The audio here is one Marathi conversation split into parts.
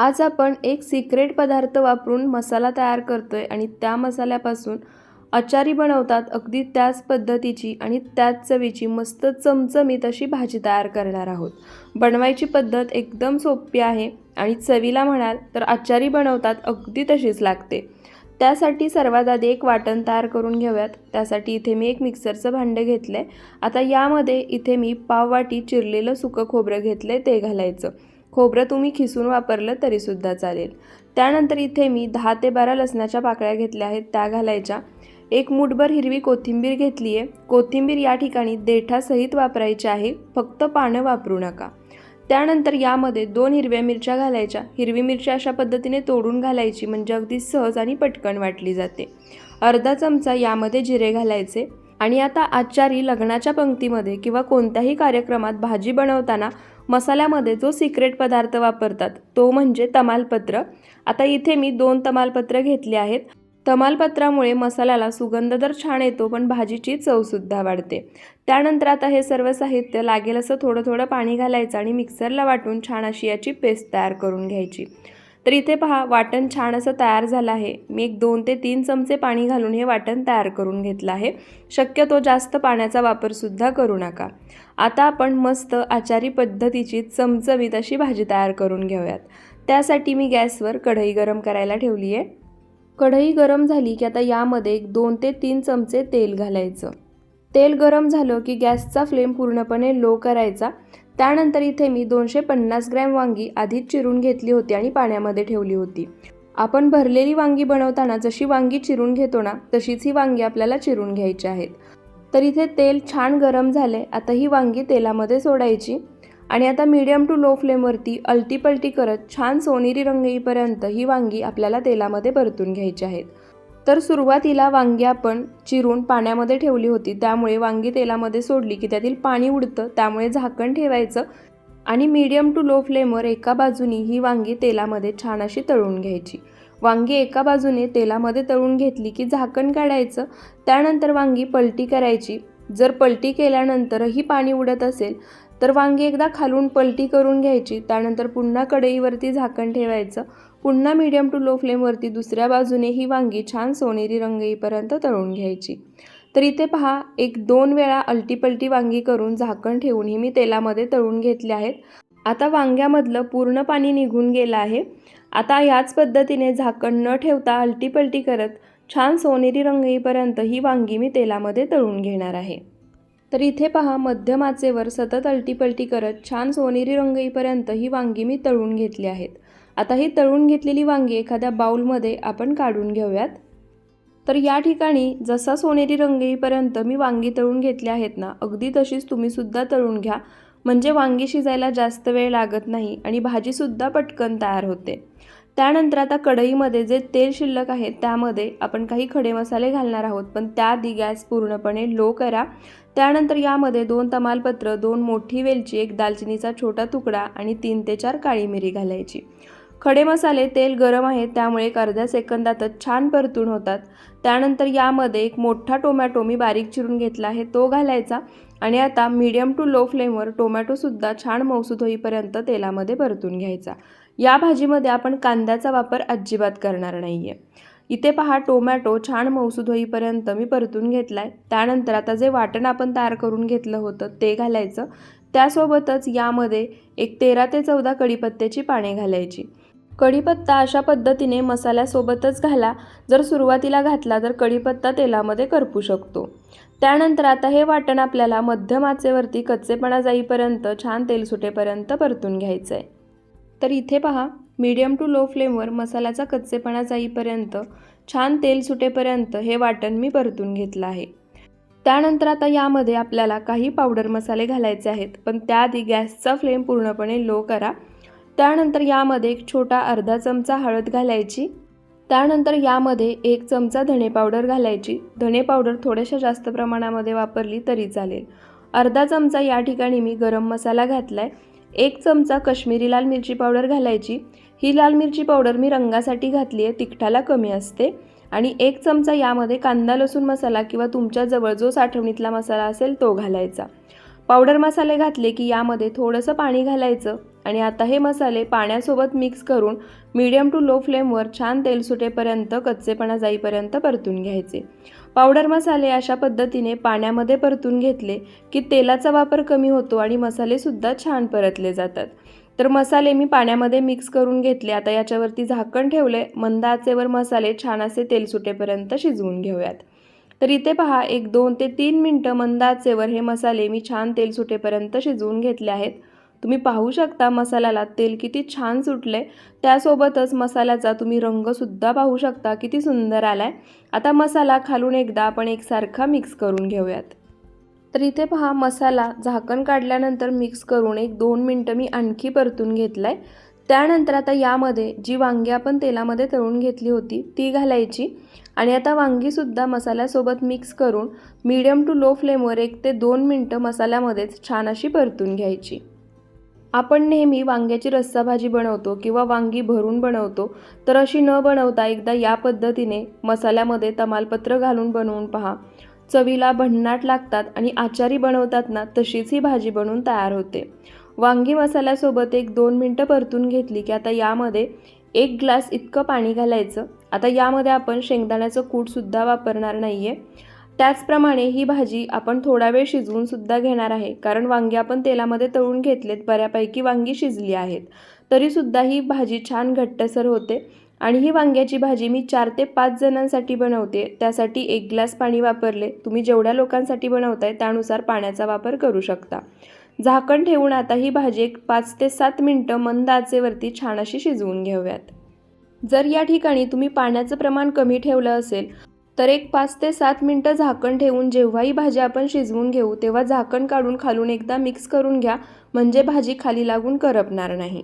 आज आपण एक सिक्रेट पदार्थ वापरून मसाला तयार करतो आहे आणि त्या मसाल्यापासून अचारी बनवतात. अगदी त्याच पद्धतीची आणि त्याच चवीची मस्त चमचमीत अशी भाजी तयार करणार आहोत. बनवायची पद्धत एकदम सोपी आहे आणि चवीला म्हणाल तर आचारी बनवतात अगदी तशीच लागते. त्यासाठी सर्वात आधी एक वाटण तयार करून घेऊयात. त्यासाठी इथे मी एक मिक्सरचं भांडं घेतलं आहे आता यामध्ये इथे मी पाववाटी चिरलेलं सुकं खोबरं घेतलं आहे ते घालायचं. खोबरं तुम्ही खिसून वापरलं तरीसुद्धा चालेल त्यानंतर इथे मी दहा ते बारा लसणाच्या पाकळ्या घेतल्या आहेत त्या घालायच्या एक मुठभर हिरवी कोथिंबीर घेतली आहे कोथिंबीर या ठिकाणी देठासहित वापरायची आहे फक्त पानं वापरू नका त्यानंतर यामध्ये दोन हिरव्या मिरच्या घालायच्या हिरवी मिरची अशा पद्धतीने तोडून घालायची म्हणजे अगदी सहज आणि पटकन वाटली जाते अर्धा चमचा यामध्ये जिरे घालायचे आणि आता आचारी लग्नाच्या पंक्तीमध्ये किंवा कोणत्याही कार्यक्रमात भाजी बनवताना मसाल्यामध्ये जो सिक्रेट पदार्थ वापरतात तो म्हणजे तमालपत्र. आता इथे मी दोन तमालपत्र घेतले आहेत. तमालपत्रामुळे मसाल्याला सुगंध तर छान येतो पण भाजीची चवसुद्धा वाढते. त्यानंतर आता हे सर्व साहित्य लागेल असं थोडं थोडं पाणी घालायचं आणि मिक्सरला वाटून छान अशी याची पेस्ट तयार करून घ्यायची. तर इथे पहा वाटण छान असं तयार झालं आहे. मी एक दोन ते तीन चमचे पाणी घालून हे वाटण तयार करून घेतलं आहे. शक्यतो जास्त पाण्याचा वापरसुद्धा करू नका. आता आपण मस्त आचारी पद्धतीची चमचमीत अशी भाजी तयार करून घेऊयात. त्यासाठी मी गॅसवर कढई गरम करायला ठेवली आहे. कढई गरम झाली की आता यामध्ये एक दोन ते तीन चमचे तेल घालायचं. तेल गरम झालं की गॅसचा फ्लेम पूर्णपणे लो करायचा. त्यानंतर इथे मी दोनशे पन्नास ग्रॅम वांगी आधीच चिरून घेतली होती आणि पाण्यामध्ये ठेवली होती. आपण भरलेली वांगी बनवताना जशी वांगी चिरून घेतो ना तशीच ही वांगी आपल्याला चिरून घ्यायची आहेत. तर इथे तेल छान गरम झाले आता ही वांगी तेलामध्ये सोडायची. आणि आता मीडियम टू लो फ्लेमवरती अलटीपलटी करत छान सोनेरी रंग येईपर्यंत ही वांगी आपल्याला तेलामध्ये परतून घ्यायची आहेत. तर सुरुवातीला वांगी आपण चिरून पाण्यामध्ये ठेवली होती. त्यामुळे वांगी तेलामध्ये सोडली की त्यातील पाणी उडतं त्यामुळे झाकण ठेवायचं आणि मीडियम टू लो फ्लेमवर एका बाजूनी ही वांगी तेलामध्ये छान अशी तळून घ्यायची. वांगी एका बाजूने तेलामध्ये तळून घेतली की झाकण काढायचं. त्यानंतर वांगी पलटी करायची. जर पलटी केल्यानंतरही पाणी उडत असेल तर वांगी एकदा खालून पलटी करून घ्यायची. त्यानंतर पुन्हा कढईवरती झाकण ठेवायचं. पुन्हा मीडियम टू लो फ्लेमवरती दुसऱ्या बाजूने ही वांगी छान सोनेरी रंग येईपर्यंत तळून घ्यायची. तर इथे पहा एक दोन वेळा अलटीपलटी वांगी करून झाकण ठेवून ही मी तेलामध्ये तळून घेतले आहेत. आता वांग्यामधलं पूर्ण पाणी निघून गेलं आहे. आता ह्याच पद्धतीने झाकण न ठेवता अलटीपलटी करत छान सोनेरी रंग येईपर्यंत ही वांगी मी तेलामध्ये तळून घेणार आहे. तर इथे पहा मध्यम आचेवर सतत अलटीपलटी करत छान सोनेरी रंग येईपर्यंत ही वांगी मी तळून घेतली आहेत. आता ही तळून घेतलेली वांगी एखाद्या बाऊलमध्ये आपण काढून घेऊयात. तर या ठिकाणी जसा सोनेरी रंग येईपर्यंत मी वांगी तळून घेतली आहेत ना अगदी तशीच तुम्हीसुद्धा तळून घ्या. म्हणजे वांगी शिजायला जास्त वेळ लागत नाही आणि भाजीसुद्धा पटकन तयार होते. त्यानंतर आता कढईमध्ये जे तेल शिल्लक आहे त्यामध्ये आपण काही खडे मसाले घालणार आहोत पण त्याआधी गॅस पूर्णपणे लो करा. त्यानंतर यामध्ये दोन तमालपत्र दोन मोठी वेलची एक दालचिनीचा छोटा तुकडा आणि तीन ते चार काळी मिरी घालायची. खडे मसाले तेल गरम आहे त्यामुळे एक अर्ध्या सेकंदातच छान परतून होतात. त्यानंतर यामध्ये एक मोठा टोमॅटो मी बारीक चिरून घेतला आहे तो घालायचा. आणि आता मीडियम टू लो फ्लेमवर टोमॅटोसुद्धा छान मौसूद होईपर्यंत तेलामध्ये परतून घ्यायचा. या भाजीमध्ये आपण कांद्याचा वापर अजिबात करणार नाही आहे इथे पहा टोमॅटो छान मौसूद होईपर्यंत मी परतून घेतला आहे त्यानंतर आता जे वाटण आपण तयार करून घेतलं होतं ते घालायचं. त्यासोबतच यामध्ये एक तेरा ते चौदा कढीपत्त्याची पाने घालायची. कढीपत्ता अशा पद्धतीने मसाल्यासोबतच घाला. जर सुरुवातीला घातला तर कढीपत्ता तेलामध्ये करपू शकतो. त्यानंतर आता हे वाटण आपल्याला मध्यम आचेवरती कच्चेपणा जाईपर्यंत छान तेल सुटेपर्यंत परतून घ्यायचं आहे तर इथे पहा मीडियम टू लो फ्लेमवर मसाल्याचा कच्चेपणा जाईपर्यंत छान तेल सुटेपर्यंत हे वाटण मी परतून घेतलं आहे. त्यानंतर आता यामध्ये आपल्याला काही पावडर मसाले घालायचे आहेत पण त्याआधी गॅसचा फ्लेम पूर्णपणे लो करा. त्यानंतर यामध्ये एक छोटा अर्धा चमचा हळद घालायची. त्यानंतर यामध्ये एक चमचा धणे पावडर घालायची. धणे पावडर थोड्याशा जास्त प्रमाणामध्ये वापरली तरी चालेल. अर्धा चमचा या ठिकाणी मी गरम मसाला घातला आहे एक चमचा कश्मीरी लाल मिरची पावडर घालायची. ही लाल मिरची पावडर मी रंगासाठी घातली आहे. तिखटाला कमी असते. आणि एक चमचा यामध्ये कांदा लसूण मसाला किंवा तुमच्याजवळ जो साठवणीतला मसाला असेल तो घालायचा. पावडर मसाले घातले की यामध्ये थोडंसं पाणी घालायचं. आणि आता हे मसाले पाण्यासोबत मिक्स करून मीडियम टू लो फ्लेमवर छान तेल सुटेपर्यंत कच्चेपणा जाईपर्यंत परतून घ्यायचे. पावडर मसाले अशा पद्धतीने पाण्यामध्ये परतून घेतले की तेलाचा वापर कमी होतो आणि मसालेसुद्धा छान परतले जातात. तर मसाले मी पाण्यामध्ये मिक्स करून घेतले. आता याच्यावरती झाकण ठेवले मंद आचेवर मसाले छान असे तेल सुटेपर्यंत शिजवून घेऊयात. तर इथे पहा एक दोन ते तीन मिनटं मंद आचेवर हे मसाले मी छान तेल सुटेपर्यंत शिजवून घेतले आहेत. तुम्ही पाहू शकता मसाल्याला तेल किती छान सुटले. त्यासोबतच मसाल्याचा तुम्ही रंगसुद्धा पाहू शकता किती सुंदर आला आहे आता मसाला खालून एकदा आपण एकसारखा मिक्स करून घेऊयात. तर इथे पहा मसाला झाकण काढल्यानंतर मिक्स करून एक दोन मिनटं मी आणखी परतून घेतला आहे त्यानंतर आता यामध्ये जी वांगी आपण तेलामध्ये तळून घेतली होती ती घालायची. आणि आता वांगीसुद्धा मसाल्यासोबत मिक्स करून मीडियम टू लो फ्लेमवर एक ते दोन मिनटं मसाल्यामध्येच छान अशी परतून घ्यायची. आपण नेहमी वांग्याची रस्सा भाजी बनवतो किंवा वांगी भरून बनवतो तर अशी न बनवता एकदा या पद्धतीने मसाल्यामध्ये तमालपत्र घालून बनवून पहा. चवीला भन्नाट लागतात आणि आचारी बनवतात ना तशीच ही भाजी बनवून तयार होते. वांगी मसाल्यासोबत एक दोन मिनटं परतून घेतली की आता यामध्ये एक ग्लास इतकं पाणी घालायचं. आता यामध्ये आपण शेंगदाण्याचं कूटसुद्धा वापरणार नाही आहे त्याचप्रमाणे ही भाजी आपण थोडा वेळ शिजवून सुद्धा घेणार आहे कारण वांगी आपण तेलामध्ये तळून घेतलेत बऱ्यापैकी वांगी शिजली आहेत. तरीसुद्धा ही भाजी छान घट्टसर होते आणि ही वांग्याची भाजी मी चार ते पाच जणांसाठी बनवते. त्यासाठी एक ग्लास पाणी वापरले. तुम्ही जेवढ्या लोकांसाठी बनवताय त्यानुसार पाण्याचा वापर करू शकता. झाकण ठेवून आता ही भाजी एक पाच ते सात मिनटं मंद आचेवरती छान अशी शिजवून घेऊयात. जर या ठिकाणी तुम्ही पाण्याचं प्रमाण कमी ठेवलं असेल तर एक पाच ते सात मिनटं झाकण ठेवून जेव्हाही भाजी आपण शिजवून घेऊ तेव्हा झाकण काढून खालून एकदा मिक्स करून घ्या म्हणजे भाजी खाली लागून करपणार नाही.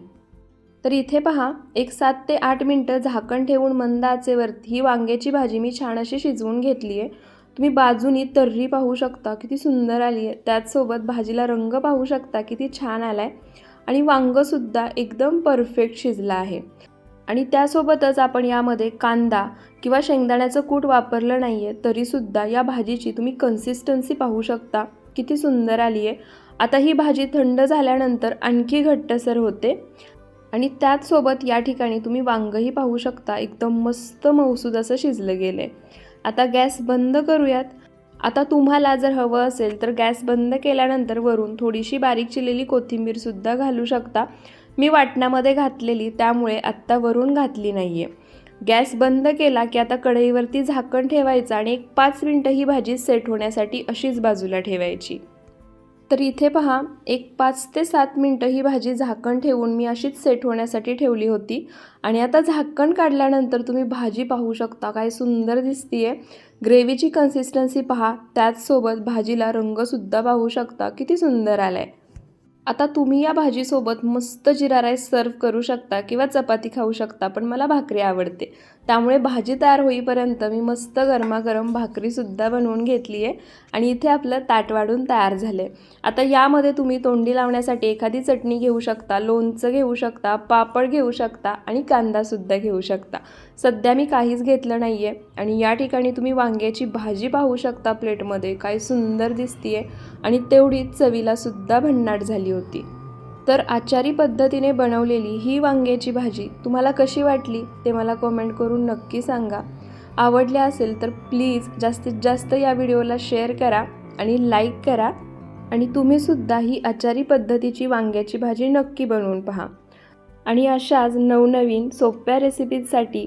तर इथे पहा एक सात ते आठ मिनटं झाकण ठेवून मंद आचेवरती ही वांग्याची भाजी मी छान अशी शिजवून घेतली आहे तुम्ही बाजूनी तर्री पाहू शकता किती सुंदर आली आहे त्याचसोबत भाजीला रंग पाहू शकता किती छान आला आहे आणि वांगंसुद्धा एकदम परफेक्ट शिजलं आहे. आणि त्यासोबतच आपण यामध्ये कांदा किंवा शेंगदाण्याचं कूट वापरलं नाही आहे तरीसुद्धा या भाजीची तुम्ही कन्सिस्टन्सी पाहू शकता. किती सुंदर आली आहे. आता ही भाजी थंड झाल्यानंतर आणखी घट्टसर होते. आणि त्याचसोबत या ठिकाणी तुम्ही वांगंही पाहू शकता एकदम मस्त मौसूद असं शिजलं गेलं आहे आता गॅस बंद करूयात. आता तुम्हाला जर हवं असेल तर गॅस बंद केल्यानंतर वरून थोडीशी बारीक चिरलेली कोथिंबीरसुद्धा घालू शकता. मी वाटणामध्ये घातलेली त्यामुळे आत्ता वरून घातली नाही आहे गॅस बंद केला की आता कढईवरती झाकण ठेवायचं आणि एक पाच मिनटं ही भाजी सेट होण्यासाठी अशीच बाजूला ठेवायची. तर इथे पहा एक पाच ते सात मिनटं ही भाजी झाकण ठेवून मी अशीच सेट होण्यासाठी ठेवली होती. आणि आता झाकण काढल्यानंतर तुम्ही भाजी पाहू शकता काय सुंदर दिसतीये. ग्रेव्हीची कन्सिस्टन्सी पहा त्याचसोबत भाजीला रंगसुद्धा पाहू शकता. किती सुंदर आला आहे आता तुम्ही या भाजीसोबत मस्त जिरा राईस सर्व करू शकता किंवा चपाती खाऊ शकता पण मला भाकरी आवडते. त्यामुळे भाजी तयार होईपर्यंत मी मस्त गरमागरम भाकरीसुद्धा बनवून घेतली आहे आणि इथे आपलं ताट वाढून तयार झालं आहे. आता यामध्ये तुम्ही तोंडी लावण्यासाठी एखादी चटणी घेऊ शकता लोणचं घेऊ शकता पापड घेऊ शकता आणि कांदासुद्धा घेऊ शकता. सध्या मी काहीच घेतलं नाही आहे आणि या ठिकाणी तुम्ही वांग्याची भाजी पाहू शकता प्लेटमध्ये काय सुंदर दिसतीये. आणि तेवढीच चवीलासुद्धा भन्नाट झाली होती. तर आचारी पद्धतीने बनवलेली ही वांग्याची भाजी तुम्हाला कशी वाटली ते मला कमेंट करून नक्की सांगा. आवडल्या असेल तर प्लीज जास्तीत जास्त या व्हिडिओला शेअर करा आणि लाईक करा आणि तुम्हीसुद्धा ही आचारी पद्धतीची वांग्याची भाजी नक्की बनवून पहा. आणि अशाच नवनवीन सोप्या रेसिपीजसाठी